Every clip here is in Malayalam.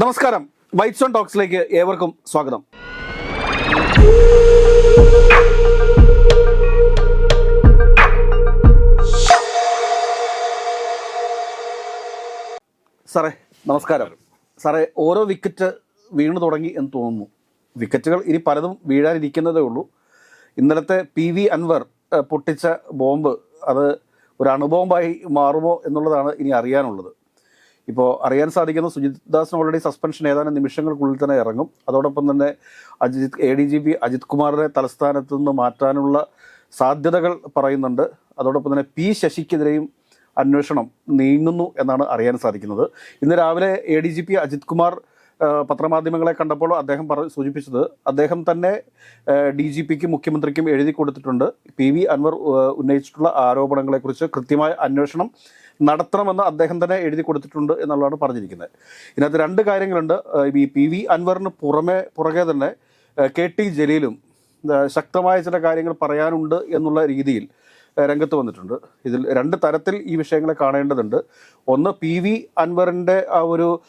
നമസ്കാരം. വൈറ്റ് സോൺ ടോക്സിലേക്ക് ഏവർക്കും സ്വാഗതം. സാറേ നമസ്കാരം. സാറേ ഓരോ വിക്കറ്റ് വീണു തുടങ്ങി എന്ന് തോന്നുന്നു. വിക്കറ്റുകൾ ഇനി പലതും വീഴാനിരിക്കുന്നതേ ഉള്ളൂ. ഇന്നലത്തെ പി വി അൻവർ പൊട്ടിച്ച ബോംബ് അത് ഒരു അണുബോംബായി മാറുമോ എന്നുള്ളതാണ് ഇനി അറിയാനുള്ളത്. ഇപ്പോൾ അറിയാൻ സാധിക്കുന്ന സുജിത് ദാസിന് ഓൾറെഡി സസ്പെൻഷൻ ഏതാനും നിമിഷങ്ങൾക്കുള്ളിൽ തന്നെ ഇറങ്ങും. അതോടൊപ്പം തന്നെ Ajith A D G P Ajith കുമാറിനെ തലസ്ഥാനത്ത് നിന്ന് മാറ്റാനുള്ള സാധ്യതകൾ പറയുന്നുണ്ട്. അതോടൊപ്പം തന്നെ പി ശശിക്കെതിരെയും അന്വേഷണം നീങ്ങുന്നു എന്നാണ് അറിയാൻ സാധിക്കുന്നത്. ഇന്ന് രാവിലെ A D G P Ajith Kumar പത്രമാധ്യമങ്ങളെ കണ്ടപ്പോൾ അദ്ദേഹം പറ സൂചിപ്പിച്ചത് അദ്ദേഹം തന്നെ ഡി ജി പിക്കും മുഖ്യമന്ത്രിക്കും എഴുതി കൊടുത്തിട്ടുണ്ട്. പി വി അൻവർ ഉന്നയിച്ചിട്ടുള്ള ആരോപണങ്ങളെക്കുറിച്ച് കൃത്യമായ അന്വേഷണം നടത്തണമെന്ന് അദ്ദേഹം തന്നെ എഴുതി കൊടുത്തിട്ടുണ്ട് എന്നുള്ളതാണ് പറഞ്ഞിരിക്കുന്നത്. ഇതിനകത്ത് രണ്ട് കാര്യങ്ങളുണ്ട്. ഈ പി വി അൻവറിന് പുറമെ പുറകെ തന്നെ കെ ടി ജലീലും ശക്തമായ ചില കാര്യങ്ങൾ പറയാനുണ്ട് എന്നുള്ള രീതിയിൽ രംഗത്ത് വന്നിട്ടുണ്ട്. ഇതിൽ രണ്ട് തരത്തിൽ ഈ വിഷയങ്ങളെ കാണേണ്ടതുണ്ട്. ഒന്ന് പി വി അൻവറിന്റെ ആ ഒരു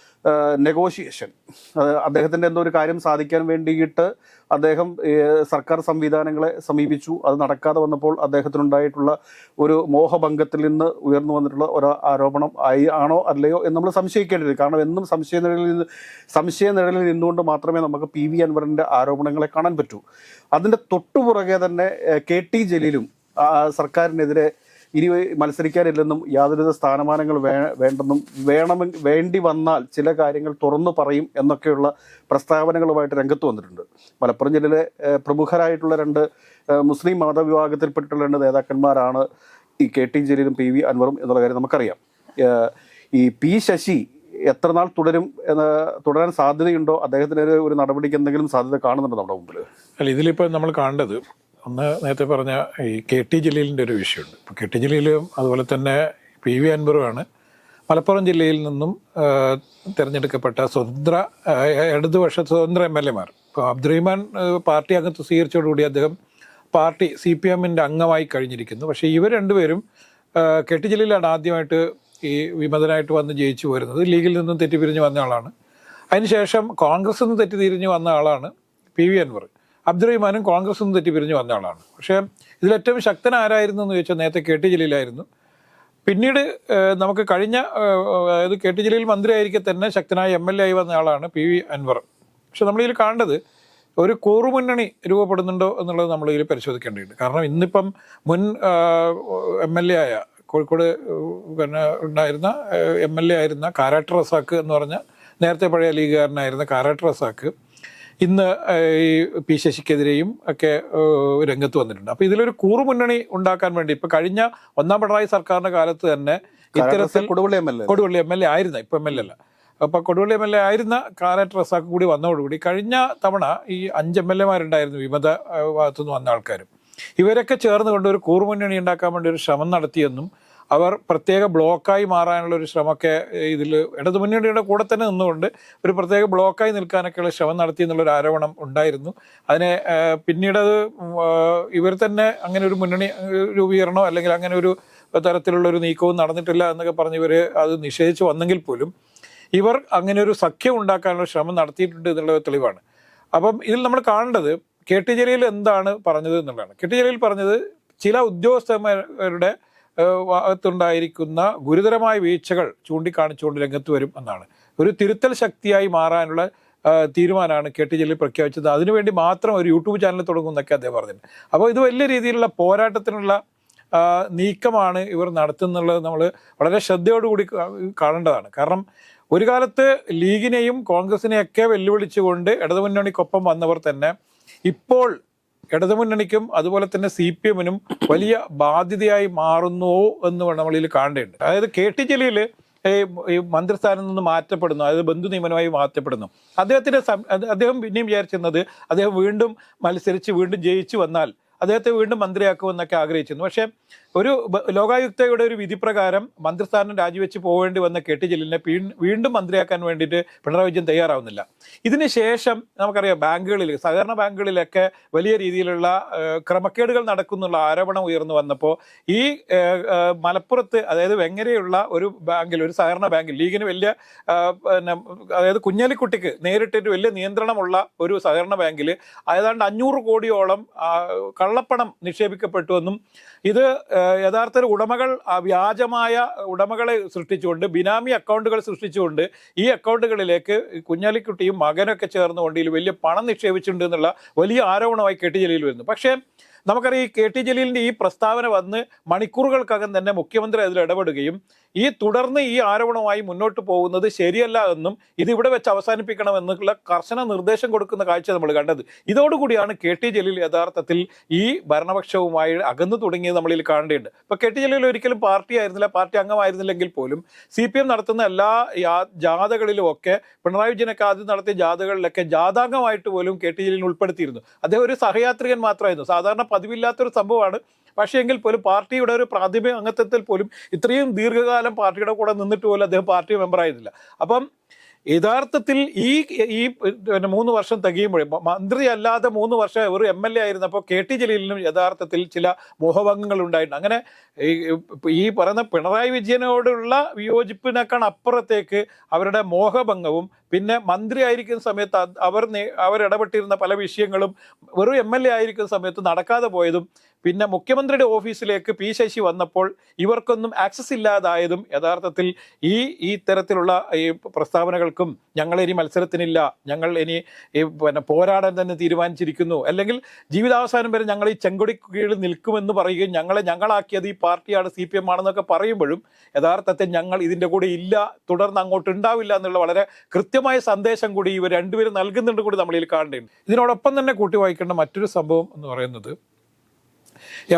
നെഗോഷിയേഷൻ അദ്ദേഹത്തിന്റെ എന്തോ ഒരു കാര്യം സാധിക്കാൻ വേണ്ടിയിട്ട് അദ്ദേഹം സർക്കാർ സംവിധാനങ്ങളെ സമീപിച്ചു. അത് നടക്കാതെ വന്നപ്പോൾ അദ്ദേഹത്തിനുണ്ടായിട്ടുള്ള ഒരു മോഹഭംഗത്തിൽ നിന്ന് ഉയർന്നു വന്നിട്ടുള്ള ഒരു ആരോപണം ആയി ആണോ അല്ലയോ എന്ന് നമ്മൾ സംശയിക്കേണ്ടത് കാരണം എന്നും സംശയ നിഴലിൽ നിന്ന് സംശയ നിഴലിൽ നിന്നുകൊണ്ട് മാത്രമേ നമുക്ക് പി വി അൻവറിന്റെ ആരോപണങ്ങളെ കാണാൻ പറ്റൂ. അതിന്റെ തൊട്ടുപുറകെ തന്നെ കെ ടി ജലീലും സർക്കാരിനെതിരെ ഇനി മത്സരിക്കാനില്ലെന്നും യാതൊരുവിധ സ്ഥാനമാനങ്ങൾ വേ വേണ്ടെന്നും വേണമെങ്കിൽ വേണ്ടി വന്നാൽ ചില കാര്യങ്ങൾ തുറന്നു പറയും എന്നൊക്കെയുള്ള പ്രസ്താവനകളുമായിട്ട് രംഗത്ത് വന്നിട്ടുണ്ട്. മലപ്പുറം ജില്ലയിലെ പ്രമുഖരായിട്ടുള്ള രണ്ട് മുസ്ലിം മതവിഭാഗത്തിൽപ്പെട്ടിട്ടുള്ള രണ്ട് നേതാക്കന്മാരാണ് ഈ കെ ടി ജലീലും പി വി അൻവറും എന്നുള്ള കാര്യം നമുക്കറിയാം. ഈ പി ശശി എത്ര നാൾ തുടരും തുടരാൻ സാധ്യതയുണ്ടോ? അദ്ദേഹത്തിനെതിരെ ഒരു നടപടിക്ക് എന്തെങ്കിലും സാധ്യത കാണുന്നുണ്ടോ നമ്മുടെ മുമ്പിൽ അല്ല ഇതിലിപ്പോൾ നമ്മൾ കാണേണ്ടത് ഒന്ന് നേരത്തെ പറഞ്ഞ ഈ കെ ടി ജലീലിന്റെ ഒരു വിഷയമുണ്ട്. ഇപ്പോൾ കെ ടി ജലീലും അതുപോലെ തന്നെ പി വി അൻവറുമാണ്. മലപ്പുറം ജില്ലയിൽ നിന്നും തിരഞ്ഞെടുക്കപ്പെട്ട സ്വതന്ത്ര ഇടതുപക്ഷ സ്വതന്ത്ര എം എൽ എമാർ. ഇപ്പോൾ അബ്ദുറഹിമാൻ പാർട്ടി അംഗത്വം സ്വീകരിച്ചതോടുകൂടി അദ്ദേഹം പാർട്ടി സി പി എമ്മിന്റെ അംഗമായി കഴിഞ്ഞിരിക്കുന്നു. പക്ഷേ ഇവർ രണ്ടുപേരും ആ, കെ ടി ജലീലാണ് ആദ്യമായിട്ട് ഈ വിമതനായിട്ട് വന്ന് ജയിച്ചു വരുന്നത്. ലീഗിൽ നിന്നും തെറ്റിപ്പിരിഞ്ഞ് വന്ന ആളാണ്. അതിനുശേഷം കോൺഗ്രസ് നിന്ന് തെറ്റിതിരിഞ്ഞ് വന്ന ആളാണ് പി വി അൻവർ. അബ്ദുറഹിമാനും കോൺഗ്രസ് തെറ്റി പിരിഞ്ഞു വന്ന ആളാണ്. പക്ഷേ ഇതിലേറ്റവും ശക്തൻ ആരായിരുന്നു എന്ന് ചോദിച്ചാൽ നേരത്തെ കെ ടി ജലീലായിരുന്നു. പിന്നീട് നമുക്ക് കഴിഞ്ഞ അതായത് കെ ടി ജലീൽ മന്ത്രിയായിരിക്കെ തന്നെ ശക്തനായ എം എൽ എ ആയി വന്ന ആളാണ് പി വി അൻവർ. പക്ഷെ നമ്മളിതിൽ കാണേണ്ടത് ഒരു കൂറുമുന്നണി രൂപപ്പെടുന്നുണ്ടോ എന്നുള്ളത് നമ്മളിതിൽ പരിശോധിക്കേണ്ടിയിട്ടുണ്ട് കാരണം ഇന്നിപ്പം മുൻ എം എൽ എ ആയ കോഴിക്കോട് പിന്നെ ഉണ്ടായിരുന്ന എം എൽ എ ആയിരുന്ന കാരാട്ട് റസാക്ക് എന്ന് പറഞ്ഞ നേരത്തെ പഴയ ലീഗുകാരനായിരുന്ന കാരാട്ട് റസാക്ക് ഇന്ന് ഈ പി ശശിക്കെതിരെയും ഒക്കെ രംഗത്ത് വന്നിട്ടുണ്ട്. അപ്പോൾ ഇതിലൊരു കൂറുമുന്നണി ഉണ്ടാക്കാൻ വേണ്ടി ഇപ്പൊ കഴിഞ്ഞ ഒന്നാം പിണറായി സർക്കാരിന്റെ കാലത്ത് തന്നെ ഇത്തരത്തിൽ Koduvally M L A Koduvally M L A ആയിരുന്ന ഇപ്പൊ എം എൽ എ അല്ല. അപ്പൊ കൊടുവള്ളി എം എൽ എ ആയിരുന്ന കാരാട്ട് റസാക്ക് കൂടി വന്നതോടുകൂടി കഴിഞ്ഞ തവണ ഈ അഞ്ച് എം എൽ എമാരുണ്ടായിരുന്നു വിമത ഭാഗത്തുനിന്ന് വന്ന ആൾക്കാരും. ഇവരൊക്കെ ചേർന്നുകൊണ്ട് ഒരു കൂറുമുന്നണി ഉണ്ടാക്കാൻ വേണ്ടി ഒരു ശ്രമം നടത്തിയെന്നും അവർ പ്രത്യേക ബ്ലോക്കായി മാറാനുള്ള ഒരു ശ്രമമൊക്കെ ഇതിൽ ഇടതുമുന്നണിയുടെ കൂടെ തന്നെ നിന്നുകൊണ്ട് ഒരു പ്രത്യേക ബ്ലോക്കായി നിൽക്കാനൊക്കെയുള്ള ശ്രമം നടത്തി എന്നുള്ളൊരു ആരോപണം ഉണ്ടായിരുന്നു. അതിനെ പിന്നീട് അത് ഇവർ തന്നെ അങ്ങനെ ഒരു മുന്നണി രൂപീകരണോ അല്ലെങ്കിൽ അങ്ങനെ ഒരു തരത്തിലുള്ള ഒരു നീക്കവും നടന്നിട്ടില്ല എന്നൊക്കെ പറഞ്ഞ് ഇവർ അത് നിഷേധിച്ചു വന്നെങ്കിൽ പോലും ഇവർ അങ്ങനെ ഒരു സഖ്യം ഉണ്ടാക്കാനുള്ള ശ്രമം നടത്തിയിട്ടുണ്ട് എന്നുള്ള തെളിവാണ്. അപ്പം ഇതിൽ നമ്മൾ കാണേണ്ടത് കെ ടി ജലീൽ എന്താണ് പറഞ്ഞത് എന്നുള്ളതാണ്. കെ ടി ജലീൽ പറഞ്ഞത് ചില ഉദ്യോഗസ്ഥന്മാരുടെ ഭാഗത്തുണ്ടായിരിക്കുന്ന ഗുരുതരമായ വീഴ്ചകൾ ചൂണ്ടിക്കാണിച്ചുകൊണ്ട് രംഗത്ത് വരും എന്നാണ്. ഒരു തിരുത്തൽ ശക്തിയായി മാറാനുള്ള തീരുമാനമാണ് കെ ടി ജലീൽ പ്രഖ്യാപിച്ചത്. അതിനുവേണ്ടി മാത്രം ഒരു യൂട്യൂബ് ചാനൽ തുടങ്ങുമെന്നൊക്കെ അദ്ദേഹം പറഞ്ഞിട്ടുണ്ട്. അപ്പോൾ ഇത് വലിയ രീതിയിലുള്ള പോരാട്ടത്തിനുള്ള നീക്കമാണ് ഇവർ നടത്തുന്നുള്ളത് നമ്മൾ വളരെ ശ്രദ്ധയോടുകൂടി കാണേണ്ടതാണ്. കാരണം ഒരു കാലത്ത് ലീഗിനെയും കോൺഗ്രസിനെയൊക്കെ വെല്ലുവിളിച്ചുകൊണ്ട് ഇടതുമുന്നണിക്കൊപ്പം വന്നവർ തന്നെ ഇപ്പോൾ ഇടതുമുന്നണിക്കും അതുപോലെ തന്നെ സി പി എമ്മിനും വലിയ ബാധ്യതയായി മാറുന്നുവോ എന്ന് വേണം നമ്മൾ ഇതിൽ കാണേണ്ടതുണ്ട്. അതായത് കെ ടി ജലീൽ ഈ മന്ത്രിസ്ഥാനം നിന്ന് മാറ്റപ്പെടുന്നു. അതായത് ബന്ധു നിയമനമായി മാറ്റപ്പെടുന്നു. അദ്ദേഹത്തിന്റെ അദ്ദേഹം പിന്നെയും വിചാരിച്ചിരുന്നത് അദ്ദേഹം വീണ്ടും മത്സരിച്ച് വീണ്ടും ജയിച്ചു വന്നാൽ അദ്ദേഹത്തെ വീണ്ടും മന്ത്രിയാക്കുമെന്നൊക്കെ ആഗ്രഹിച്ചിരുന്നു. പക്ഷേ ഒരു ലോകായുക്തയുടെ ഒരു വിധി പ്രകാരം മന്ത്രിസ്ഥാനം രാജിവെച്ച് പോകേണ്ടി വന്ന കെ ടി ജലീലിനെ വീണ്ടും മന്ത്രിയാക്കാൻ വേണ്ടിയിട്ട് പിണറായി വിജയൻ തയ്യാറാവുന്നില്ല. ഇതിന് ശേഷം നമുക്കറിയാം ബാങ്കുകളിൽ സഹകരണ ബാങ്കുകളിലൊക്കെ വലിയ രീതിയിലുള്ള ക്രമക്കേടുകൾ നടക്കുന്നുള്ള ആരോപണം ഉയർന്നു വന്നപ്പോൾ ഈ മലപ്പുറത്ത് അതായത് വെങ്ങരയുള്ള ഒരു ബാങ്കിൽ ഒരു സഹകരണ ബാങ്കിൽ ലീഗിന് വലിയ അതായത് കുഞ്ഞാലിക്കുട്ടിക്ക് നേരിട്ടൊരു വലിയ നിയന്ത്രണമുള്ള ഒരു സഹകരണ ബാങ്കിൽ ഏതാണ്ട് അഞ്ഞൂറ് കോടിയോളം കള്ളപ്പണം നിക്ഷേപിക്കപ്പെട്ടുവെന്നും ഇത് യഥാർത്ഥ ഉടമകൾ വ്യാജമായ ഉടമകളെ സൃഷ്ടിച്ചുകൊണ്ട് ബിനാമി അക്കൗണ്ടുകൾ സൃഷ്ടിച്ചുകൊണ്ട് ഈ അക്കൗണ്ടുകളിലേക്ക് കുഞ്ഞാലിക്കുട്ടിയും മകനൊക്കെ ചേർന്നുകൊണ്ട് ഇതിൽ വലിയ പണം നിക്ഷേപിച്ചിട്ടുണ്ട് എന്നുള്ള വലിയ ആരോപണമായി കെട്ടിജലിയിൽ വരുന്നു. പക്ഷേ നമുക്കറിയാം ഈ കെ ടി ജലീലിന്റെ ഈ പ്രസ്താവന വന്ന് മണിക്കൂറുകൾക്കകം തന്നെ മുഖ്യമന്ത്രി അതിൽ ഇടപെടുകയും ഈ തുടർന്ന് ഈ ആരോപണവുമായി മുന്നോട്ട് പോകുന്നത് ശരിയല്ല എന്നും ഇത് ഇവിടെ വെച്ച് അവസാനിപ്പിക്കണം എന്നുള്ള കർശന നിർദ്ദേശം കൊടുക്കുന്ന കാഴ്ച നമ്മൾ കണ്ടത്. ഇതോടുകൂടിയാണ് കെ ടി ജലീൽ യഥാർത്ഥത്തിൽ ഈ ഭരണപക്ഷവുമായി അകന്നു തുടങ്ങിയത് നമ്മളിൽ കാണേണ്ടതുണ്ട്. ഇപ്പോൾ കെ ടി ജലീൽ ഒരിക്കലും പാർട്ടി ആയിരുന്നില്ല പാർട്ടി അംഗമായിരുന്നില്ലെങ്കിൽ പോലും സി പി എം നടത്തുന്ന എല്ലാ യാ- ജാഥകളിലും ഒക്കെ പിണറായി വിജയനൊക്കെ ആദ്യം നടത്തിയ ജാഥകളിലൊക്കെ ജാഥാംഗമായിട്ട് പോലും കെ ടി ജലീലിനെ ഉൾപ്പെടുത്തിയിരുന്നു. അദ്ദേഹം ഒരു സഹയാത്രികൻ മാത്രമായിരുന്നു. സാധാരണ പതിവില്ലാത്തൊരു സംഭവമാണ്. പക്ഷേ എങ്കിൽ പോലും പാർട്ടിയുടെ ഒരു പ്രാഥമിക അംഗത്വത്തിൽ പോലും ഇത്രയും ദീർഘകാലം പാർട്ടിയുടെ കൂടെ നിന്നിട്ട് പോലും അദ്ദേഹം പാർട്ടി മെമ്പറായിരുന്നില്ല. അപ്പം യഥാർത്ഥത്തിൽ ഈ ഈ പിന്നെ മൂന്ന് വർഷം തികയുമ്പോഴേ മന്ത്രി അല്ലാതെ മൂന്ന് വർഷം ഒരു എം എൽ എ ആയിരുന്നപ്പോൾ കെ ടി ജലീലിനും യഥാർത്ഥത്തിൽ ചില മോഹഭംഗങ്ങൾ ഉണ്ടായിട്ടുണ്ട് അങ്ങനെ ഈ പറയുന്ന പിണറായി വിജയനോടുള്ള വിയോജിപ്പിനേക്കാൾ അപ്പുറത്തേക്ക് അവരുടെ മോഹഭംഗവും പിന്നെ മന്ത്രി ആയിരിക്കുന്ന സമയത്ത് അവർ അവരിടപെട്ടിരുന്ന പല വിഷയങ്ങളും വെറും എം എൽ എ ആയിരിക്കുന്ന സമയത്ത് നടക്കാതെ പോയതും പിന്നെ മുഖ്യമന്ത്രിയുടെ ഓഫീസിലേക്ക് പി ശശി വന്നപ്പോൾ ഇവർക്കൊന്നും ആക്സസ് ഇല്ലാതായതും യഥാർത്ഥത്തിൽ ഈ ഈ തരത്തിലുള്ള ഈ പ്രസ്താവനകൾക്കും ഞങ്ങൾ ഇനി മത്സരത്തിനില്ല ഞങ്ങൾ ഇനി ഈ പിന്നെ പോരാടാൻ തന്നെ തീരുമാനിച്ചിരിക്കുന്നു. അല്ലെങ്കിൽ ജീവിതാവസാനം വരെ ഞങ്ങൾ ഈ ചെങ്കൊടി കീഴിൽ നിൽക്കുമെന്ന് പറയുകയും ഞങ്ങളെ ഞങ്ങളാക്കിയത് ഈ പാർട്ടിയാണ് സി പി എം ആണെന്നൊക്കെ പറയുമ്പോഴും യഥാർത്ഥത്തിൽ ഞങ്ങൾ ഇതിന്റെ കൂടെ ഇല്ല തുടർന്ന് അങ്ങോട്ട് ഉണ്ടാവില്ല എന്നുള്ള വളരെ കൃത്യമായ സന്ദേശം കൂടി ഇവർ രണ്ടുപേരും നൽകുന്നുണ്ട് കൂടി നമ്മളിൽ കാണേണ്ടതുണ്ട് ഇതിനോടൊപ്പം തന്നെ കൂട്ടി വായിക്കേണ്ട മറ്റൊരു സംഭവം എന്ന് പറയുന്നത്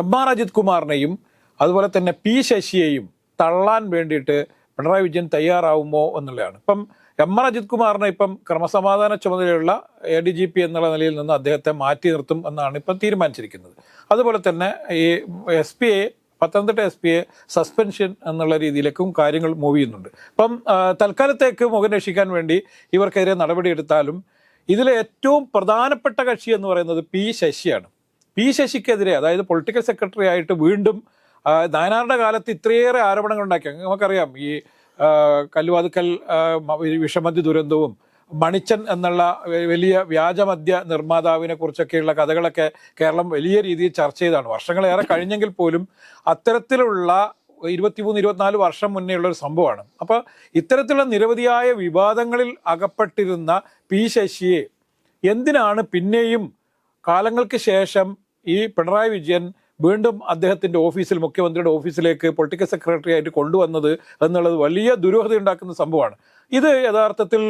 എം ആർ അജിത് കുമാറിനെയും അതുപോലെ തന്നെ പി ശശിയെയും തള്ളാൻ വേണ്ടിയിട്ട് പിണറായി വിജയൻ തയ്യാറാവുമോ എന്നുള്ളതാണ്. ഇപ്പം എം ആർ അജിത് കുമാറിനെ ഇപ്പം ക്രമസമാധാന ചുമതലയുള്ള എ ഡി ജി പി എന്നുള്ള നിലയിൽ നിന്ന് അദ്ദേഹത്തെ മാറ്റി നിർത്തും എന്നാണ് ഇപ്പം തീരുമാനിച്ചിരിക്കുന്നത്. അതുപോലെ തന്നെ ഈ S P A Pathanamthitta S പിയെ സസ്പെൻഷൻ എന്നുള്ള രീതിയിലേക്കും കാര്യങ്ങൾ മൂവ് ചെയ്യുന്നുണ്ട്. അപ്പം തൽക്കാലത്തേക്ക് മുഖം രക്ഷിക്കാൻ വേണ്ടി ഇവർക്കെതിരെ നടപടിയെടുത്താലും ഇതിലെ ഏറ്റവും പ്രധാനപ്പെട്ട കക്ഷി എന്ന് പറയുന്നത് പി ശശിയാണ്. പി ശശിക്കെതിരെ അതായത് പൊളിറ്റിക്കൽ സെക്രട്ടറി ആയിട്ട് വീണ്ടും ആ, നായനാറുടെ കാലത്ത് ഇത്രയേറെ ആരോപണങ്ങൾ ഉണ്ടാക്കി. നമുക്കറിയാം ഈ കല്ലുവാതുക്കൽ വിഷമദ്യ ദുരന്തവും മണിച്ചൻ എന്നുള്ള വലിയ വ്യാജമദ്യ നിർമ്മാതാവിനെ കുറിച്ചൊക്കെയുള്ള കഥകളൊക്കെ കേരളം വലിയ രീതിയിൽ ചർച്ച ചെയ്താണ് വർഷങ്ങളേറെ കഴിഞ്ഞെങ്കിൽ പോലും അത്തരത്തിലുള്ള ഇരുപത്തിമൂന്ന് ഇരുപത്തിനാല് വർഷം മുന്നേ ഉള്ള ഒരു സംഭവമാണ്. അപ്പോൾ ഇത്തരത്തിലുള്ള നിരവധിയായ വിവാദങ്ങളിൽ അകപ്പെട്ടിരുന്ന പി ശശിയെ എന്തിനാണ് പിന്നെയും കാലങ്ങൾക്ക് ശേഷം ഈ പിണറായി വിജയൻ വീണ്ടും അദ്ദേഹത്തിന്റെ ഓഫീസിൽ മുഖ്യമന്ത്രിയുടെ ഓഫീസിലേക്ക് പൊളിറ്റിക്കൽ സെക്രട്ടറി ആയിട്ട് കൊണ്ടുവന്നത് എന്നുള്ളത് വലിയ ദുരൂഹത ഉണ്ടാക്കുന്ന സംഭവമാണ്. ഇത് യഥാർത്ഥത്തിൽ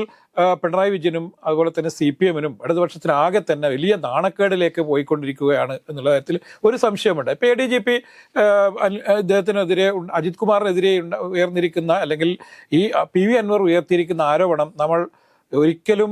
പിണറായി വിജയനും അതുപോലെ തന്നെ സി പി എമ്മിനും ഇടതുപക്ഷത്തിനാകെ തന്നെ വലിയ നാണക്കേടിലേക്ക് പോയിക്കൊണ്ടിരിക്കുകയാണ് എന്നുള്ള കാര്യത്തിൽ ഒരു സംശയമുണ്ട്. ഇപ്പോൾ എ ഡി ജി പി ഇദ്ദേഹത്തിനെതിരെ അജിത് കുമാറിനെതിരെ ഉയർന്നിരിക്കുന്ന അല്ലെങ്കിൽ ഈ പി വി അൻവർ ഉയർത്തിയിരിക്കുന്ന ആരോപണം നമ്മൾ ഒരിക്കലും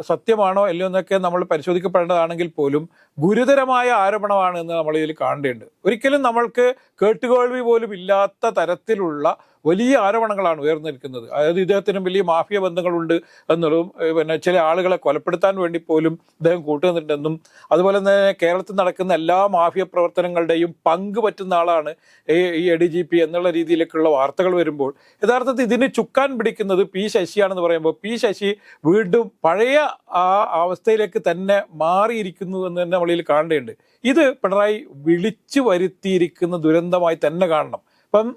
സത്യമാണോ അല്ലയോ എന്നൊക്കെ നമ്മൾ പരിശോധിക്കപ്പെടേണ്ടതാണെങ്കിൽ പോലും ഗുരുതരമായ ആരോപണമാണ് എന്ന് നമ്മൾ ഇതിൽ കാണേണ്ടതുണ്ട് ഒരിക്കലും നമ്മൾക്ക് കേട്ടുകേൾവി പോലും ഇല്ലാത്ത തരത്തിലുള്ള വലിയ ആരോപണങ്ങളാണ് ഉയർന്നിരിക്കുന്നത് അതായത് ഇദ്ദേഹത്തിന് വലിയ മാഫിയ ബന്ധങ്ങളുണ്ട് എന്നുള്ളതും പിന്നെ ചില ആളുകളെ കൊലപ്പെടുത്താൻ വേണ്ടി പോലും ഇദ്ദേഹം കൂട്ടുന്നുണ്ടെന്നും അതുപോലെ തന്നെ കേരളത്തിൽ നടക്കുന്ന എല്ലാ മാഫിയ പ്രവർത്തനങ്ങളുടെയും പങ്ക് പറ്റുന്ന ആളാണ് ഈ എ ഡി ജി പി എന്നുള്ള രീതിയിലേക്കുള്ള വാർത്തകൾ വരുമ്പോൾ യഥാർത്ഥത്തിൽ ഇതിന് ചുക്കാൻ പിടിക്കുന്നത് പി ശശിയാണെന്ന് പറയുമ്പോൾ പി ശശി വീണ്ടും പഴയ ആ അവസ്ഥയിലേക്ക് തന്നെ മാറിയിരിക്കുന്നു എന്ന് തന്നെ നമ്മളിൽ കാണേണ്ടതുണ്ട്. ഇത് പിണറായി വിളിച്ചു വരുത്തിയിരിക്കുന്ന ദുരന്തമായി തന്നെ കാണണം. ഇപ്പം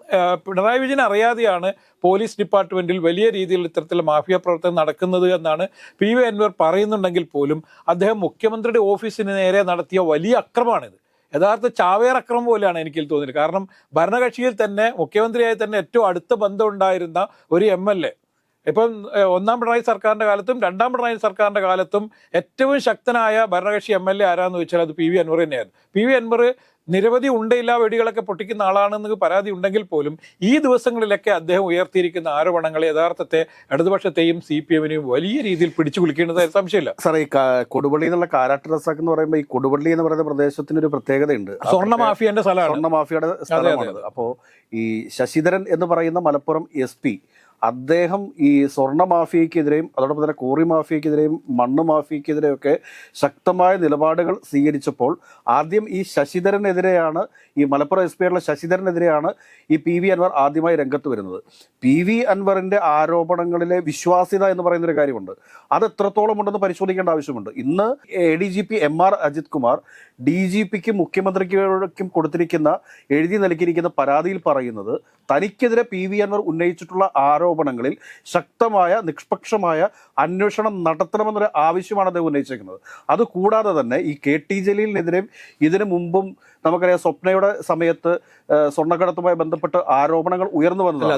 പിണറായി വിജയൻ അറിയാതെയാണ് പോലീസ് ഡിപ്പാർട്ട്മെന്റിൽ വലിയ രീതിയിൽ ഇത്തരത്തിൽ മാഫിയ പ്രവർത്തനം നടക്കുന്നത് എന്നാണ് പി വി അൻവർ പറയുന്നുണ്ടെങ്കിൽ പോലും അദ്ദേഹം മുഖ്യമന്ത്രിയുടെ ഓഫീസിന് നേരെ നടത്തിയ വലിയ അക്രമമാണിത്. യഥാർത്ഥ ചാവേർ അക്രമം പോലെയാണ് എനിക്ക് തോന്നിയത്. കാരണം ഭരണകക്ഷിയിൽ തന്നെ മുഖ്യമന്ത്രിയായി തന്നെ ഏറ്റവും അടുത്ത ബന്ധമുണ്ടായിരുന്ന ഒരു എം എൽ എ. ഇപ്പം ഒന്നാം പിണറായി സർക്കാരിന്റെ കാലത്തും രണ്ടാം പിണറായി സർക്കാരിന്റെ കാലത്തും ഏറ്റവും ശക്തനായ ഭരണകക്ഷി എം എൽ എ ആരാന്ന് വെച്ചാൽ അത് പി വി അൻവർ തന്നെയായിരുന്നു. പി വി അൻവർ നിരവധി ഉണ്ടയില്ല വെടികളൊക്കെ പൊട്ടിക്കുന്ന ആളാണെന്ന് പരാതി ഉണ്ടെങ്കിൽ പോലും ഈ ദിവസങ്ങളിലൊക്കെ അദ്ദേഹം ഉയർത്തിയിരിക്കുന്ന ആരോപണങ്ങൾ യഥാർത്ഥത്തെ ഇടതുപക്ഷത്തെയും സി പി എമ്മിനെയും വലിയ രീതിയിൽ പിടിച്ചു കുളിക്കേണ്ടതായ സംശയമില്ല. സാറേ ഈ കൊടുപള്ളി കൊടുവള്ളി എന്നുള്ള കാരാട്ട് റസാക്ക് എന്ന് പറയുമ്പോൾ ഈ കൊടുവള്ളി എന്ന് പറയുന്ന പ്രദേശത്തിന് ഒരു പ്രത്യേകതയുണ്ട് സ്വർണ മാഫിയന്റെ സ്ഥലമാണ്. സ്വർണ മാഫിയയുടെ സ്ഥലമാണത്. അപ്പോൾ ഈ ശശിധരൻ എന്ന് പറയുന്ന മലപ്പുറം എസ് പി അദ്ദേഹം ഈ സ്വർണ മാഫിയക്കെതിരെയും അതോടൊപ്പം തന്നെ കോറി മാഫിയക്കെതിരെയും മണ്ണ് മാഫിയക്കെതിരെയും ഒക്കെ ശക്തമായ നിലപാടുകൾ സ്വീകരിച്ചപ്പോൾ ആദ്യം ഈ ശശിധരനെതിരെയാണ് ഈ മലപ്പുറം എസ് പി ആയിട്ടുള്ള ശശിധരനെതിരെയാണ് ഈ പി വി അൻവർ ആദ്യമായി രംഗത്ത് വരുന്നത്. പി വി അൻവറിന്റെ ആരോപണങ്ങളിലെ വിശ്വാസ്യത എന്ന് പറയുന്നൊരു കാര്യമുണ്ട്. അത് എത്രത്തോളം ഉണ്ടെന്ന് പരിശോധിക്കേണ്ട ആവശ്യമുണ്ട്. ഇന്ന് A D G P M R Ajith Kumar D G പിക്കും മുഖ്യമന്ത്രിക്കും കൊടുത്തിരിക്കുന്ന എഴുതി നൽകിയിരിക്കുന്ന പരാതിയിൽ പറയുന്നത് തനിക്കെതിരെ പി വി അൻവർ ഉന്നയിച്ചിട്ടുള്ള ആരോപണങ്ങളിൽ ശക്തമായ നിഷ്പക്ഷമായ അന്വേഷണം നടത്തണമെന്നൊരു ആവശ്യമാണ് അദ്ദേഹം ഉന്നയിച്ചേക്കുന്നത് അതുകൂടാതെ തന്നെ ഈ കെ ടി ജലീലിനെതിരെയും ഇതിനു മുമ്പും നമുക്കറിയാം സ്വപ്നയുടെ സമയത്ത് സ്വർണക്കടത്തുമായി ബന്ധപ്പെട്ട് ആരോപണങ്ങൾ ഉയർന്നു വന്നത്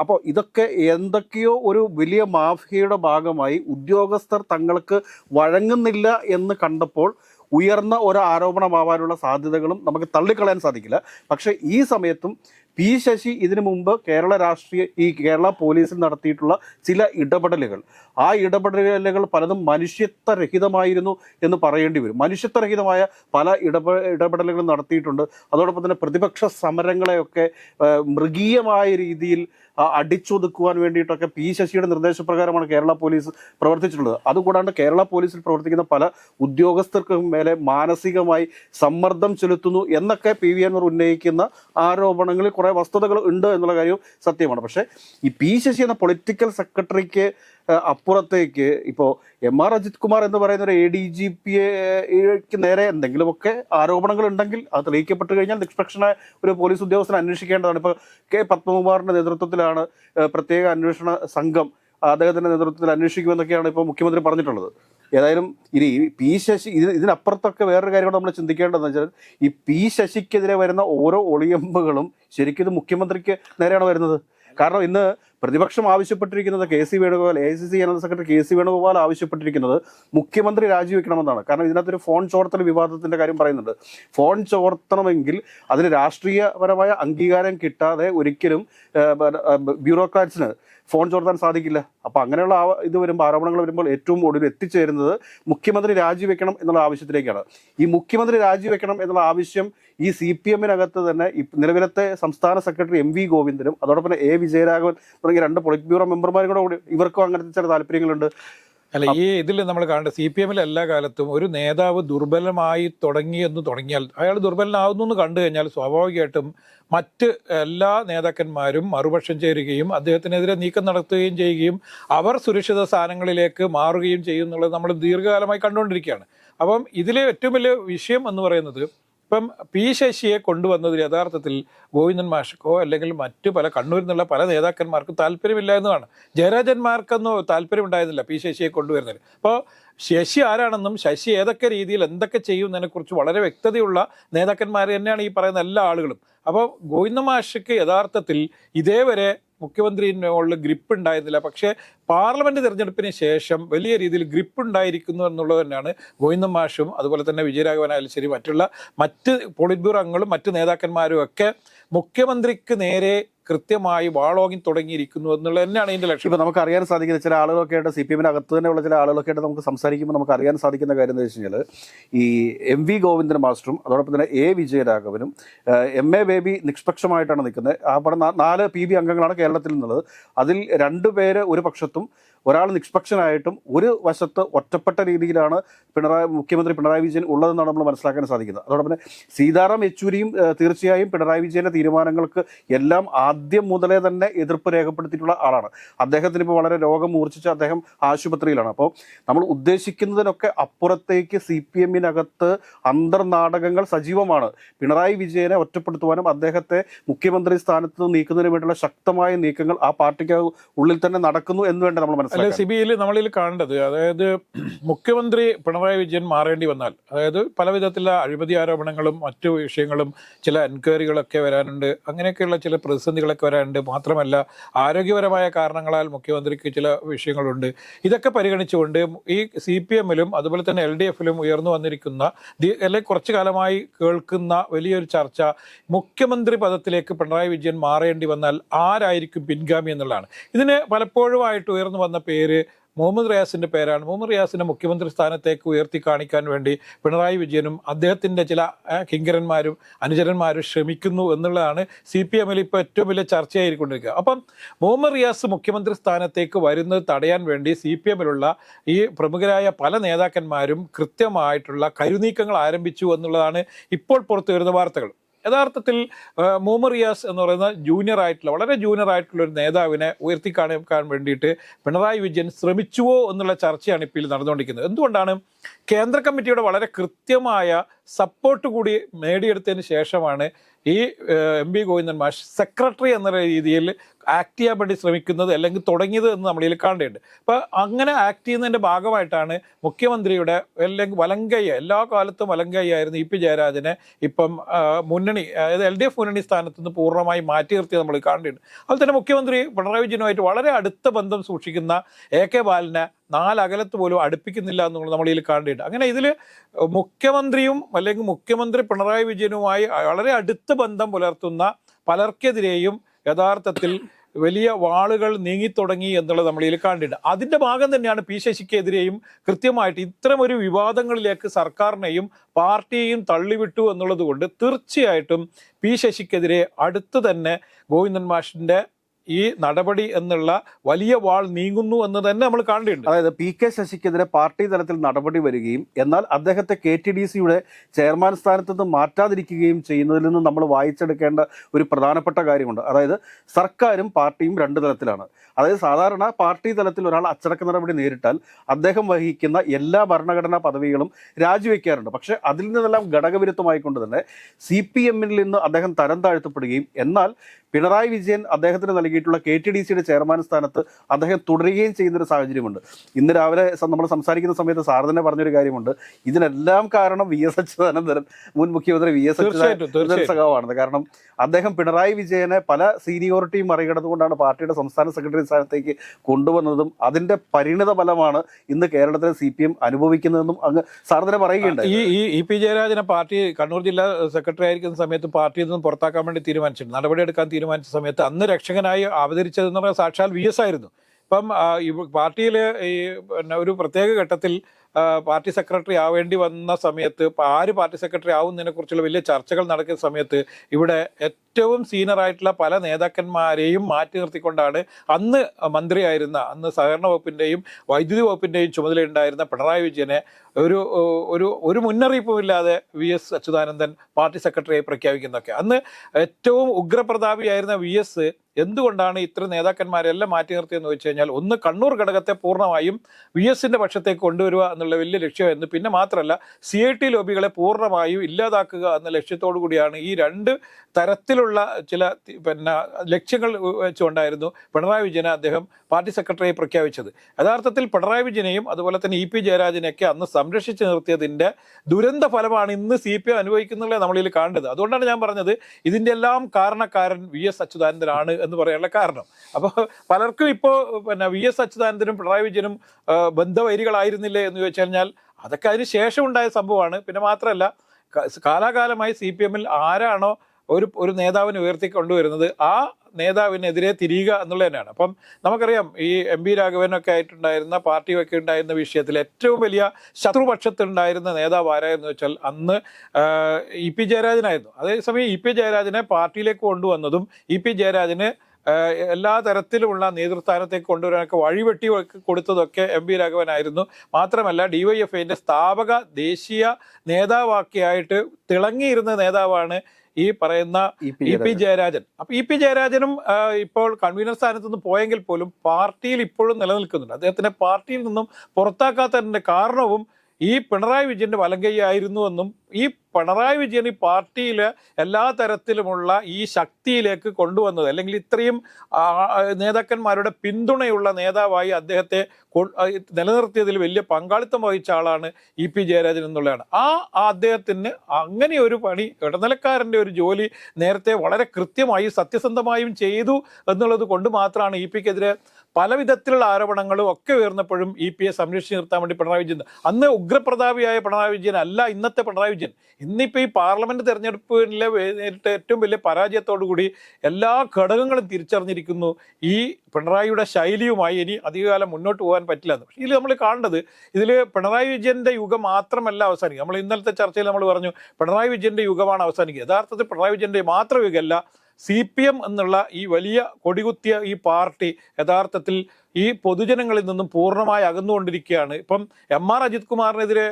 അപ്പോൾ ഇതൊക്കെ എന്തൊക്കെയോ ഒരു വലിയ മാഫിയയുടെ ഭാഗമായി ഉദ്യോഗസ്ഥർ തങ്ങൾക്ക് വഴങ്ങുന്നില്ല എന്ന് കണ്ടപ്പോൾ ഉയർന്ന ഒരു ആരോപണമാവാനുള്ള സാധ്യതകളും നമുക്ക് തള്ളിക്കളയാൻ സാധിക്കില്ല. പക്ഷേ ഈ സമയത്തും പി ശശി ഇതിനു മുമ്പ് കേരള രാഷ്ട്രീയ ഈ കേരള പോലീസിൽ നടത്തിയിട്ടുള്ള ചില ഇടപെടലുകൾ. ആ ഇടപെടലുകൾ പലതും മനുഷ്യത്വരഹിതമായിരുന്നു എന്ന് പറയേണ്ടി വരും. മനുഷ്യത്വരഹിതമായ പല ഇടപെ ഇടപെടലുകൾ നടത്തിയിട്ടുണ്ട്. അതോടൊപ്പം തന്നെ പ്രതിപക്ഷ സമരങ്ങളെയൊക്കെ മൃഗീയമായ രീതിയിൽ അടിച്ചൊതുക്കുവാൻ വേണ്ടിയിട്ടൊക്കെ പി ശശിയുടെ നിർദ്ദേശപ്രകാരമാണ് കേരള പോലീസ് പ്രവർത്തിച്ചിട്ടുള്ളത്. അതുകൂടാണ്ട് കേരള പോലീസിൽ പ്രവർത്തിക്കുന്ന പല ഉദ്യോഗസ്ഥർക്കും മേലെ മാനസികമായി സമ്മർദ്ദം ചെലുത്തുന്നു എന്നൊക്കെ പി വി അൻവർ ഉന്നയിക്കുന്ന ആരോപണങ്ങളിൽ കുറേ വസ്തുതകൾ ഉണ്ട് എന്നുള്ള കാര്യവും സത്യമാണ്. പക്ഷേ ഈ പി ശശി എന്ന പൊളിറ്റിക്കൽ സെക്രട്ടറിക്ക് അപ്പുറത്തേക്ക് ഇപ്പോൾ എം ആർ അജിത് കുമാർ എന്ന് പറയുന്ന ഒരു എ ഡി ജി പിക്ക് നേരെ എന്തെങ്കിലുമൊക്കെ ആരോപണങ്ങൾ ഉണ്ടെങ്കിൽ അത് തെളിയിക്കപ്പെട്ട് കഴിഞ്ഞാൽ നിഷ്പക്ഷനായ ഒരു പോലീസ് ഉദ്യോഗസ്ഥനെ അന്വേഷിക്കേണ്ടതാണ്. ഇപ്പോൾ കെ പത്മകുമാറിന്റെ നേതൃത്വത്തിലാണ് പ്രത്യേക അന്വേഷണ സംഘം അദ്ദേഹത്തിന്റെ നേതൃത്വത്തിൽ അന്വേഷിക്കുമെന്നൊക്കെയാണ് ഇപ്പോൾ മുഖ്യമന്ത്രി പറഞ്ഞിട്ടുള്ളത്. ഏതായാലും ഇനി പി ശശി ഇത് ഇതിനപ്പുറത്തൊക്കെ വേറൊരു കാര്യം കൂടെ നമ്മൾ ചിന്തിക്കേണ്ടതെന്ന് വെച്ചാൽ ഈ പി ശശിക്കെതിരെ വരുന്ന ഓരോ ഒളിയമ്പുകളും ശരിക്കും ഇത് മുഖ്യമന്ത്രിക്ക് നേരെയാണ് വരുന്നത്. കാരണം ഇന്ന് പ്രതിപക്ഷം ആവശ്യപ്പെട്ടിരിക്കുന്നത് K C Venugopal A C C general secretary K C Venugopal ആവശ്യപ്പെട്ടിരിക്കുന്നത് മുഖ്യമന്ത്രി രാജിവെക്കണമെന്നാണ്. കാരണം ഇതിനകത്തൊരു ഫോൺ ചോർത്തൽ വിവാദത്തിന്റെ കാര്യം പറയുന്നുണ്ട്. ഫോൺ ചോർത്തണമെങ്കിൽ അതിന് രാഷ്ട്രീയപരമായ അംഗീകാരം കിട്ടാതെ ഒരിക്കലും ബ്യൂറോക്രാറ്റ്സിന് ഫോൺ ചോർത്താൻ സാധിക്കില്ല. അപ്പൊ അങ്ങനെയുള്ള ആ ഇത് വരുമ്പോൾ ആരോപണങ്ങൾ വരുമ്പോൾ ഏറ്റവും ഒടുവിൽ എത്തിച്ചേരുന്നത് മുഖ്യമന്ത്രി രാജിവെക്കണം എന്നുള്ള ആവശ്യത്തിലേക്കാണ്. ഈ മുഖ്യമന്ത്രി രാജിവെക്കണം എന്നുള്ള ആവശ്യം ഈ സി പി എമ്മിനകത്ത് തന്നെ നിലവിലത്തെ സംസ്ഥാന സെക്രട്ടറി എം വി ഗോവിന്ദനും അതോടൊപ്പം എ വിജയരാഘവൻ തുടങ്ങിയ രണ്ട് പൊളിറ്റ് ബ്യൂറോ മെമ്പർമാരും കൂടി ഇവർക്കും അങ്ങനത്തെ ചില താല്പര്യങ്ങളുണ്ട്. അല്ല ഈ ഇതിൽ നമ്മൾ കാണേണ്ട സി പി എമ്മിൽ എല്ലാ കാലത്തും ഒരു നേതാവ് ദുർബലമായി തുടങ്ങി എന്ന് തുടങ്ങിയാൽ അയാൾ ദുർബലനാവുന്നു എന്ന് കണ്ടു കഴിഞ്ഞാൽ സ്വാഭാവികമായിട്ടും മറ്റ് എല്ലാ നേതാക്കന്മാരും മറുപക്ഷം ചേരുകയും അദ്ദേഹത്തിനെതിരെ നീക്കം നടത്തുകയും ചെയ്യുകയും അവർ സുരക്ഷിത സ്ഥാനങ്ങളിലേക്ക് മാറുകയും ചെയ്യും എന്നുള്ളത് നമ്മൾ ദീർഘകാലമായി കണ്ടുകൊണ്ടിരിക്കുകയാണ്. അപ്പം ഇതിലെ ഏറ്റവും വലിയ വിഷയം എന്ന് പറയുന്നത് ഇപ്പം പി ശശിയെ കൊണ്ടുവന്നതിൽ യഥാർത്ഥത്തിൽ ഗോവിന്ദൻ മാഷക്കോ അല്ലെങ്കിൽ മറ്റു പല കണ്ണൂരിൽ നിന്നുള്ള പല നേതാക്കന്മാർക്കും താല്പര്യമില്ല എന്നതാണ് ജയരാജന്മാർക്കൊന്നും താല്പര്യമുണ്ടായിരുന്നില്ല പി ശശിയെ കൊണ്ടുവരുന്നതിൽ. അപ്പോൾ ശശി ആരാണെന്നും ശശി ഏതൊക്കെ രീതിയിൽ എന്തൊക്കെ ചെയ്യും എന്നതിനെക്കുറിച്ച് വളരെ വ്യക്തതയുള്ള നേതാക്കന്മാർ തന്നെയാണ് ഈ പറയുന്ന എല്ലാ ആളുകളും. അപ്പോൾ ഗോവിന്ദ മാഷയ്ക്ക് യഥാർത്ഥത്തിൽ ഇതേവരെ മുഖ്യമന്ത്രിയോടുള്ള ഗ്രിപ്പ് ഉണ്ടായിരുന്നില്ല. പക്ഷേ പാർലമെന്റ് തിരഞ്ഞെടുപ്പിന് ശേഷം വലിയ രീതിയിൽ ഗ്രിപ്പ് ഉണ്ടായിരിക്കുന്നു എന്നുള്ളത് തന്നെയാണ് ഗോവിന്ദൻ മാഷും അതുപോലെ തന്നെ വിജയരാഘവനായാലും ശരി മറ്റുള്ള മറ്റ് പോളിറ്റ് ബ്യൂറോ അംഗങ്ങളും മറ്റ് നേതാക്കന്മാരും ഒക്കെ മുഖ്യമന്ത്രിക്ക് നേരെ കൃത്യമായി വാളോങ്ങി തുടങ്ങിയിരിക്കുന്നു എന്നുള്ളത് തന്നെയാണ് ഇതിന്റെ ലക്ഷ്യം. ഇപ്പൊ നമുക്ക് അറിയാൻ സാധിക്കുന്ന ചില ആളുകളൊക്കെ ആയിട്ട് സി പി എമ്മിന് അകത്ത് തന്നെയുള്ള ചില ആളുകളൊക്കെ ആയിട്ട് നമുക്ക് സംസാരിക്കുമ്പോൾ നമുക്ക് അറിയാൻ സാധിക്കുന്ന കാര്യം എന്ന് വെച്ച് കഴിഞ്ഞാൽ ഈ എം വി ഗോവിന്ദൻ മാസ്റ്ററും അതോടൊപ്പം തന്നെ എ വിജയരാഘവനും എം എ ബേബി നിഷ്പക്ഷമായിട്ടാണ് നിൽക്കുന്നത്. ആ നാല് പി ബി അംഗങ്ങളാണ് കേരളത്തിൽ നിന്നുള്ളത്. അതിൽ രണ്ടുപേര് ഒരു പക്ഷത്തും ഒരാൾ നിഷ്പക്ഷനായിട്ടും ഒരു വശത്ത് ഒറ്റപ്പെട്ട രീതിയിലാണ് പിണറായി മുഖ്യമന്ത്രി പിണറായി വിജയൻ ഉള്ളതെന്നാണ് നമ്മൾ മനസ്സിലാക്കാൻ സാധിക്കുന്നത്. അതോടൊപ്പം തന്നെ സീതാറാം യെച്ചൂരിയും തീർച്ചയായും പിണറായി വിജയന്റെ തീരുമാനങ്ങൾക്ക് എല്ലാം ആദ്യം മുതലേ തന്നെ എതിർപ്പ് രേഖപ്പെടുത്തിയിട്ടുള്ള ആളാണ്. അദ്ദേഹത്തിന് ഇപ്പോൾ വളരെ രോഗം മൂർച്ഛിച്ച് അദ്ദേഹം ആശുപത്രിയിലാണ്. അപ്പോൾ നമ്മൾ ഉദ്ദേശിക്കുന്നതിനൊക്കെ അപ്പുറത്തേക്ക് സി പി എമ്മിനകത്ത് അന്തർനാടകങ്ങൾ സജീവമാണ്. പിണറായി വിജയനെ ഒറ്റപ്പെടുത്തുവാനും അദ്ദേഹത്തെ മുഖ്യമന്ത്രി സ്ഥാനത്ത് നിന്ന് നീക്കുന്നതിന് വേണ്ടിയുള്ള ശക്തമായ നീക്കങ്ങൾ ആ പാർട്ടിക്ക് ഉള്ളിൽ തന്നെ നടക്കുന്നു എന്ന് വേണ്ട നമ്മൾ മനസ്സിലാക്കി സി ബി സിബിയിൽ നമ്മളിൽ കാണേണ്ടത് അതായത് മുഖ്യമന്ത്രി പിണറായി വിജയൻ മാറേണ്ടി വന്നാൽ അതായത് പല വിധത്തിലുള്ള അഴിമതി ആരോപണങ്ങളും മറ്റു വിഷയങ്ങളും ചില എൻക്വയറികളൊക്കെ വരാനുണ്ട് അങ്ങനെയൊക്കെയുള്ള ചില പ്രതിസന്ധികൾ പരാതികളൊക്കെ വരാനുണ്ട്. മാത്രമല്ല ആരോഗ്യപരമായ കാരണങ്ങളാൽ മുഖ്യമന്ത്രിക്ക് ചില വിഷയങ്ങളുണ്ട്. ഇതൊക്കെ പരിഗണിച്ചുകൊണ്ട് ഈ സി പി എമ്മിലും അതുപോലെ തന്നെ എൽ ഡി എഫിലും ഉയർന്നു വന്നിരിക്കുന്ന അല്ലെങ്കിൽ കുറച്ചു കാലമായി കേൾക്കുന്ന വലിയൊരു ചർച്ച മുഖ്യമന്ത്രി പദത്തിലേക്ക് പിണറായി വിജയൻ മാറേണ്ടി വന്നാൽ ആരായിരിക്കും പിൻഗാമി എന്നുള്ളതാണ്. ഇതിന് പലപ്പോഴുമായിട്ട് ഉയർന്നു വന്ന പേര് മുഹമ്മദ് റിയാസിന്റെ പേരാണ്. മുഹമ്മദ് റിയാസിനെ മുഖ്യമന്ത്രി സ്ഥാനത്തേക്ക് ഉയർത്തി കാണിക്കാൻ വേണ്ടി പിണറായി വിജയനും അദ്ദേഹത്തിന്റെ ചില കിങ്കരന്മാരും അനുചരന്മാരും ശ്രമിക്കുന്നു എന്നുള്ളതാണ് സി പി എമ്മിൽ ഇപ്പോൾ ഏറ്റവും വലിയ ചർച്ചയായിരിക്കൊണ്ടിരിക്കുക അപ്പം മുഹമ്മദ് റിയാസ് മുഖ്യമന്ത്രി സ്ഥാനത്തേക്ക് വരുന്നത് തടയാൻ വേണ്ടി സി പി എമ്മിലുള്ള ഈ പ്രമുഖരായ പല നേതാക്കന്മാരും കൃത്യമായിട്ടുള്ള കരുനീക്കങ്ങൾ ആരംഭിച്ചു എന്നുള്ളതാണ് ഇപ്പോൾ പുറത്തു വരുന്ന വാർത്തകൾ. യഥാർത്ഥത്തിൽ മൂമർ റിയാസ് എന്ന് പറയുന്ന ജൂനിയർ ആയിട്ടുള്ള വളരെ ജൂനിയർ ആയിട്ടുള്ള ഒരു നേതാവിനെ ഉയർത്തിക്കാണിക്കാൻ വേണ്ടിയിട്ട് പിണറായി വിജയൻ ശ്രമിച്ചുവോ എന്നുള്ള ചർച്ചയാണ് ഇപ്പോൾ നടന്നുകൊണ്ടിരിക്കുന്നത്. എന്തുകൊണ്ടാണ് കേന്ദ്ര കമ്മിറ്റിയുടെ വളരെ കൃത്യമായ സപ്പോർട്ട് കൂടി നേടിയെടുത്തതിന് ശേഷമാണ് ഈ എം പി ഗോവിന്ദൻ മാഷ് സെക്രട്ടറി എന്ന രീതിയിൽ ആക്ട് ചെയ്യാൻ വേണ്ടി ശ്രമിക്കുന്നത് അല്ലെങ്കിൽ തുടങ്ങിയത് എന്ന് നമ്മളിൽ കാണേണ്ടത് അപ്പോൾ അങ്ങനെ ആക്ട് ചെയ്യുന്നതിന്റെ ഭാഗമായിട്ടാണ് മുഖ്യമന്ത്രിയുടെ അല്ലെങ്കിൽ വലങ്കയ്യ എല്ലാ കാലത്തും വലങ്കയ്യായിരുന്നു ഇ പി ജയരാജനെ ഇപ്പം മുന്നണി അതായത് എൽ ഡി എഫ് മുന്നണി സ്ഥാനത്ത് നിന്ന് പൂർണമായി മാറ്റി നിർത്തിയത് നമ്മൾ കാണേണ്ടത് അതുപോലെ തന്നെ മുഖ്യമന്ത്രി പിണറായി വിജയനുമായിട്ട് വളരെ അടുത്ത ബന്ധം സൂക്ഷിക്കുന്ന എ കെ ബാലനെ നാലകലത്ത് പോലും അടുപ്പിക്കുന്നില്ല എന്നുള്ളത് നമ്മൾ ഇതിൽ കാണേണ്ടതുണ്ട്. അങ്ങനെ ഇതിൽ മുഖ്യമന്ത്രിയും അല്ലെങ്കിൽ മുഖ്യമന്ത്രി പിണറായി വിജയനുമായി വളരെ അടുത്ത ബന്ധം പുലർത്തുന്ന പലർക്കെതിരെയും യഥാർത്ഥത്തിൽ വലിയ വാളുകൾ നീങ്ങിത്തുടങ്ങി എന്നുള്ളത് നമ്മൾ ഇതിൽ കണ്ടിട്ടുണ്ട് അതിന്റെ ഭാഗം തന്നെയാണ് പി ശശിക്കെതിരെയും കൃത്യമായിട്ട് ഇത്തരം ഒരു വിവാദങ്ങളിലേക്ക് സർക്കാരിനെയും പാർട്ടിയെയും തള്ളിവിട്ടു എന്നുള്ളത് കൊണ്ട് തീർച്ചയായിട്ടും പി ശശിക്കെതിരെ അടുത്ത് തന്നെ ഗോവിന്ദൻ മാഷിന്റെ ഈ നടപടി എന്നുള്ള വലിയ വാൾ നീങ്ങുന്നു എന്ന് തന്നെ നമ്മൾ കാണേണ്ടതുണ്ട് അതായത് പി കെ ശശിക്കെതിരെ പാർട്ടി തലത്തിൽ നടപടി വരികയും എന്നാൽ അദ്ദേഹത്തെ കെ ടി ഡി സിയുടെ ചെയർമാൻ സ്ഥാനത്ത് നിന്ന് മാറ്റാതിരിക്കുകയും ചെയ്യുന്നതിൽ നിന്ന് നമ്മൾ വായിച്ചെടുക്കേണ്ട ഒരു പ്രധാനപ്പെട്ട കാര്യമുണ്ട്. അതായത് സർക്കാരും പാർട്ടിയും രണ്ട് തലത്തിലാണ്. അതായത് സാധാരണ പാർട്ടി തലത്തിൽ ഒരാൾ അച്ചടക്ക നടപടി നേരിട്ടാൽ അദ്ദേഹം വഹിക്കുന്ന എല്ലാ ഭരണഘടനാ പദവികളും രാജിവെക്കാറുണ്ട്. പക്ഷേ അതിൽ നിന്നെല്ലാം ഘടകവിരുദ്ധമായിക്കൊണ്ട് തന്നെ സി പി എമ്മിൽ നിന്ന് അദ്ദേഹം തരം താഴ്ത്തപ്പെടുകയും എന്നാൽ പിണറായി വിജയൻ അദ്ദേഹത്തിന് നൽകിയിട്ടുള്ള കെ ടി ഡി സിയുടെ ചെയർമാൻ സ്ഥാനത്ത് അദ്ദേഹം തുടരുകയും ചെയ്യുന്ന ഒരു സാഹചര്യമുണ്ട്. ഇന്ന് രാവിലെ നമ്മൾ സംസാരിക്കുന്ന സമയത്ത് സാർ തന്നെ പറഞ്ഞൊരു കാര്യമുണ്ട്. ഇതിനെല്ലാം കാരണം വി എസ് അച്യുതാനന്ദൻ മുൻ മുഖ്യമന്ത്രി വി എസ് അച്യുതാനന്ദൻ. സഖാവാണ്. കാരണം അദ്ദേഹം പിണറായി വിജയനെ പല സീനിയോറിറ്റിയും മറികടന്നുകൊണ്ടാണ് പാർട്ടിയുടെ സംസ്ഥാന സെക്രട്ടറി സ്ഥാനത്തേക്ക് കൊണ്ടുവന്നതും അതിന്റെ പരിണിത ഫലമാണ് ഇന്ന് കേരളത്തിലെ സി പി എം അനുഭവിക്കുന്നതെന്നും അങ്ങ് സാർ തന്നെ പറയുകയുണ്ട് ഈ ഈ ഇ പി ജയരാജനെ പാർട്ടി കണ്ണൂർ ജില്ലാ സെക്രട്ടറി ആയിരിക്കുന്ന സമയത്ത് പാർട്ടിയിൽ നിന്ന് പുറത്താക്കാൻ വേണ്ടി തീരുമാനിച്ചിട്ടുണ്ട് നടപടിയെടുക്കാൻ തീരുമാനിച്ച സമയത്ത് അന്ന് രക്ഷകനായി അവതരിച്ചതെന്ന് പറഞ്ഞാൽ സാക്ഷാൽ വി എസ് ആയിരുന്നു. ഇപ്പം പാർട്ടിയിൽ ഈ പിന്നെ ഒരു പ്രത്യേക ഘട്ടത്തിൽ പാർട്ടി സെക്രട്ടറി ആവേണ്ടി വന്ന സമയത്ത് ആര് പാർട്ടി സെക്രട്ടറി ആവുന്നതിനെ കുറിച്ചുള്ള വലിയ ചർച്ചകൾ നടക്കുന്ന സമയത്ത് ഇവിടെ ഏറ്റവും സീനിയറായിട്ടുള്ള പല നേതാക്കന്മാരെയും മാറ്റി നിർത്തിക്കൊണ്ടാണ് അന്ന് മന്ത്രിയായിരുന്ന അന്ന് സഹകരണ വകുപ്പിന്റെയും വൈദ്യുതി വകുപ്പിന്റെയും ചുമതലയുണ്ടായിരുന്ന പിണറായി വിജയനെ ഒരു ഒരു ഒരു മുന്നറിയിപ്പുമില്ലാതെ വി എസ് അച്യുതാനന്ദൻ പാർട്ടി സെക്രട്ടറിയായി പ്രഖ്യാപിക്കുന്നതൊക്കെ അന്ന് ഏറ്റവും ഉഗ്രപ്രതാപിയായിരുന്ന വി എസ് എന്തുകൊണ്ടാണ് ഇത്ര നേതാക്കന്മാരെല്ലാം മാറ്റി നിർത്തിയെന്ന് വെച്ച് കഴിഞ്ഞാൽ ഒന്ന് കണ്ണൂർ ഘടകത്തെ പൂർണമായും വി എസിന്റെ പക്ഷത്തേക്ക് കൊണ്ടുവരിക എന്നുള്ള വലിയ ലക്ഷ്യമായിരുന്നു. പിന്നെ മാത്രമല്ല സി ഐ ടി ലോബികളെ പൂർണമായും ഇല്ലാതാക്കുക എന്ന ലക്ഷ്യത്തോടു കൂടിയാണ് ഈ രണ്ട് തരത്തിലുള്ള ചില പിന്നെ ലക്ഷ്യങ്ങൾ വെച്ചുകൊണ്ടായിരുന്നു പിണറായി വിജയനെ അദ്ദേഹം പാർട്ടി സെക്രട്ടറിയെ പ്രഖ്യാപിച്ചത്. യഥാർത്ഥത്തിൽ പിണറായി വിജയനെയും അതുപോലെ തന്നെ ഇ പി ജയരാജനെയൊക്കെ അന്ന് സംരക്ഷിച്ചു നിർത്തിയതിന്റെ ദുരന്ത ഫലമാണ് ഇന്ന് സി പി എം അനുഭവിക്കുന്നുള്ളത് നമ്മളിൽ കാണേണ്ടത്. അതുകൊണ്ടാണ് ഞാൻ പറഞ്ഞത് ഇതിന്റെ എല്ലാം കാരണക്കാരൻ വി എസ് അച്യുതാനന്ദനാണ് എന്ന് പറയാനുള്ള കാരണം. അപ്പോൾ പലർക്കും ഇപ്പോൾ പിന്നെ വി എസ് അച്യുതാനന്ദനും പിണറായി വിജയനും ബന്ധവൈരികളായിരുന്നില്ലേ എന്ന് ചോദിച്ചു കഴിഞ്ഞാൽ അതൊക്കെ അതിന് ശേഷം ഉണ്ടായ സംഭവമാണ്. പിന്നെ മാത്രമല്ല കാലാകാലമായി സി പി എമ്മിൽ ആരാണോ ഒരു ഒരു നേതാവിനെ ഉയർത്തി കൊണ്ടുവരുന്നത് ആ നേതാവിനെതിരെ തിരിയുക എന്നുള്ളത് തന്നെയാണ്. അപ്പം നമുക്കറിയാം ഈ എം പി രാഘവനൊക്കെ ആയിട്ടുണ്ടായിരുന്ന പാർട്ടിയൊക്കെ ഉണ്ടായിരുന്ന വിഷയത്തിൽ ഏറ്റവും വലിയ ശത്രുപക്ഷത്തുണ്ടായിരുന്ന നേതാവ് ആരായിരുന്നു വെച്ചാൽ അന്ന് ഇ പി ജയരാജനായിരുന്നു. അതേസമയം ഇ പി ജയരാജനെ പാർട്ടിയിലേക്ക് കൊണ്ടുവന്നതും ഇ പി ജയരാജന് എല്ലാ തരത്തിലുമുള്ള നേതൃസ്ഥാനത്തേക്ക് കൊണ്ടുവരാനൊക്കെ വഴിവെട്ടി കൊടുത്തതൊക്കെ എം വി രാഘവനായിരുന്നു. മാത്രമല്ല ഡിവൈഎഫ്ഐന്റെ സ്ഥാപക ദേശീയ നേതാവാക്കിയായിട്ട് തിളങ്ങിയിരുന്ന നേതാവാണ് ഈ പറയുന്ന ഇ പി ജയരാജൻ. അപ്പൊ ഇ പി ജയരാജനും ഇപ്പോൾ കൺവീനർ സ്ഥാനത്ത് നിന്ന് പോയെങ്കിൽ പോലും പാർട്ടിയിൽ ഇപ്പോഴും നിലനിൽക്കുന്നുണ്ട്. അദ്ദേഹത്തിന്റെ പാർട്ടിയിൽ നിന്നും പുറത്താക്കാത്തതിന്റെ കാരണവും ഈ പിണറായി വിജയന്റെ വലങ്കൈയായിരുന്നു എന്നും ഈ പിണറായി വിജയൻ ഈ പാർട്ടിയിൽ എല്ലാ തരത്തിലുമുള്ള ഈ ശക്തിയിലേക്ക് കൊണ്ടുവന്നത് അല്ലെങ്കിൽ ഇത്രയും നേതാക്കന്മാരുടെ പിന്തുണയുള്ള നേതാവായി അദ്ദേഹത്തെ നിലനിർത്തിയതിൽ വലിയ പങ്കാളിത്തം വഹിച്ച ആളാണ് ഇ പി ജയരാജൻ എന്നുള്ളതാണ്. ആ അദ്ദേഹത്തിന് അങ്ങനെ ഒരു പണി ഇടനിലക്കാരന്റെ ഒരു ജോലി നേരത്തെ വളരെ കൃത്യമായി സത്യസന്ധമായും ചെയ്തു എന്നുള്ളത് കൊണ്ട് മാത്രമാണ് ഇ പിക്കെതിരെ പല വിധത്തിലുള്ള ആരോപണങ്ങളും ഒക്കെ ഉയർന്നപ്പോഴും ഇ പി എ സംരക്ഷിച്ച് നിർത്താൻ വേണ്ടി പിണറായി വിജയൻ അന്ന് ഉഗ്രപ്രതാപിയായ പിണറായി വിജയൻ അല്ല ഇന്നത്തെ പിണറായി വിജയൻ. ഇന്നിപ്പോൾ ഈ പാർലമെന്റ് തെരഞ്ഞെടുപ്പിലെ നേരിട്ട് ഏറ്റവും വലിയ പരാജയത്തോടുകൂടി എല്ലാ ഘടകങ്ങളും തിരിച്ചറിഞ്ഞിരിക്കുന്നു. ഈ പിണറായിയുടെ ശൈലിയുമായി ഇനി അധികകാലം മുന്നോട്ട് പോകാൻ പറ്റില്ല എന്ന്. പക്ഷേ ഇതിൽ നമ്മൾ കാണേണ്ടത് ഇതിൽ പിണറായി വിജയന്റെ യുഗം മാത്രമല്ല അവസാനിക്കുക. നമ്മൾ ഇന്നലത്തെ ചർച്ചയിൽ നമ്മൾ പറഞ്ഞു പിണറായി വിജയന്റെ യുഗമാണ് അവസാനിക്കുക. യഥാർത്ഥത്തിൽ പിണറായി വിജയന്റെ മാത്രം യുഗമല്ല സി പി എം എന്നുള്ള ഈ വലിയ കൊടികുത്തിയ ഈ പാർട്ടി യഥാർത്ഥത്തിൽ ഈ പൊതുജനങ്ങളിൽ നിന്നും പൂർണമായി അകന്നുകൊണ്ടിരിക്കുകയാണ്. ഇപ്പം എം ആർ അജിത് കുമാറിനെതിരെ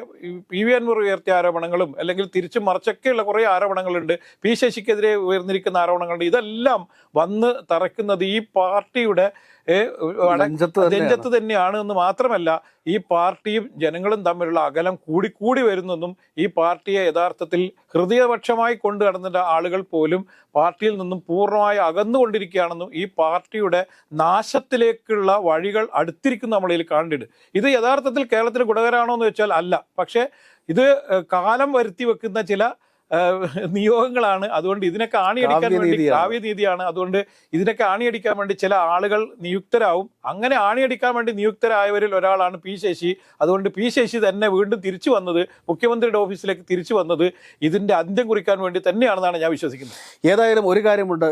പി വി അൻവർ ഉയർത്തിയ ആരോപണങ്ങളും അല്ലെങ്കിൽ തിരിച്ചു മറിച്ചൊക്കെയുള്ള കുറേ ആരോപണങ്ങളുണ്ട്. പി ശശിക്കെതിരെ ഉയർന്നിരിക്കുന്ന ആരോപണങ്ങളുണ്ട്. ഇതെല്ലാം വന്ന് തറയ്ക്കുന്നത് ഈ പാർട്ടിയുടെ ഏ, തന്നെയാണ്. എന്ന് മാത്രമല്ല ഈ പാർട്ടിയും ജനങ്ങളും തമ്മിലുള്ള അകലം കൂടിക്കൂടി വരുന്നെന്നും ഈ പാർട്ടിയെ യഥാർത്ഥത്തിൽ ഹൃദയപക്ഷമായി കൊണ്ടു നടന്നിട്ട ആളുകൾ പോലും പാർട്ടിയിൽ നിന്നും പൂർണമായി അകന്നുകൊണ്ടിരിക്കുകയാണെന്നും ഈ പാർട്ടിയുടെ നാശത്തിലേക്കുള്ള വഴികൾ അടുത്തിരിക്കുന്ന നമ്മളിൽ കണ്ടിട്ട് ഇത് യഥാർത്ഥത്തിൽ കേരളത്തിന് ഗുണകരമാണോ എന്ന് വെച്ചാൽ അല്ല. പക്ഷേ ഇത് കാലം വരുത്തി വെക്കുന്ന ചില നിയോഗങ്ങളാണ്. അതുകൊണ്ട് ഇതിനൊക്കെ ആണിയടിക്കാൻ വേണ്ടി കാവ്യനീതിയാണ്. അതുകൊണ്ട് ഇതിനൊക്കെ ആണിയടിക്കാൻ വേണ്ടി ചില ആളുകൾ നിയുക്തരാവും. അങ്ങനെ ആണിയടിക്കാൻ വേണ്ടി നിയുക്തരായവരിൽ ഒരാളാണ് പി ശശി. അതുകൊണ്ട് പി ശശി തന്നെ വീണ്ടും തിരിച്ചു വന്നത് മുഖ്യമന്ത്രിയുടെ ഓഫീസിലേക്ക് തിരിച്ചു വന്നത് ഇതിന്റെ അന്ത്യം കുറിക്കാൻ വേണ്ടി തന്നെയാണെന്നാണ് ഞാൻ വിശ്വസിക്കുന്നത്. ഏതായാലും ഒരു കാര്യമുണ്ട്.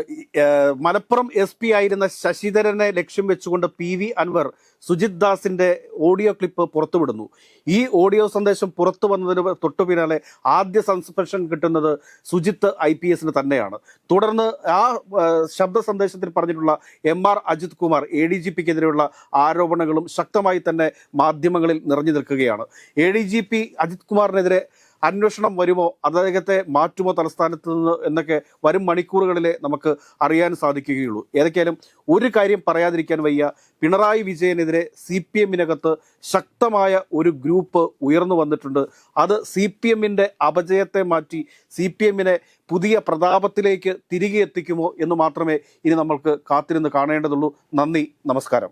മലപ്പുറം എസ് പി ആയിരുന്ന ശശിധരനെ ലക്ഷ്യം വെച്ചുകൊണ്ട് പി വി അൻവർ സുജിത് ദാസിന്റെ ഓഡിയോ ക്ലിപ്പ് പുറത്തുവിടുന്നു. ഈ ഓഡിയോ സന്ദേശം പുറത്തു വന്നതിന് തൊട്ടു പിന്നാലെ ആദ്യ സസ്പെൻഷൻ കിട്ടുന്നത് സുജിത്ത് ഐ പി എസിന് തന്നെയാണ്. തുടർന്ന് ആ ശബ്ദ സന്ദേശത്തിൽ പറഞ്ഞിട്ടുള്ള M R Ajith Kumar A D G പിക്കെതിരെയുള്ള ആരോപണങ്ങളും ശക്തമായി തന്നെ മാധ്യമങ്ങളിൽ നിറഞ്ഞു നിൽക്കുകയാണ്. A D G P Ajith കുമാറിനെതിരെ അന്വേഷണം വരുമോ? അദ്ദേഹത്തെ മാറ്റുമോ തലസ്ഥാനത്ത് നിന്ന് എന്നൊക്കെ വരും മണിക്കൂറുകളിലെ നമുക്ക് അറിയാൻ സാധിക്കുകയുള്ളൂ. ഏതൊക്കെയാലും ഒരു കാര്യം പറയാതിരിക്കാൻ വയ്യ. പിണറായി വിജയനെതിരെ സി പി എമ്മിനകത്ത് ശക്തമായ ഒരു ഗ്രൂപ്പ് ഉയർന്നു വന്നിട്ടുണ്ട്. അത് സി പി എമ്മിന്റെ അപജയത്തെ മാറ്റി സി പി എമ്മിനെ പുതിയ പ്രതാപത്തിലേക്ക് തിരികെ എത്തിക്കുമോ എന്ന് മാത്രമേ ഇനി നമ്മൾക്ക് കാത്തിരുന്ന് കാണേണ്ടതുള്ളൂ. നന്ദി. നമസ്കാരം.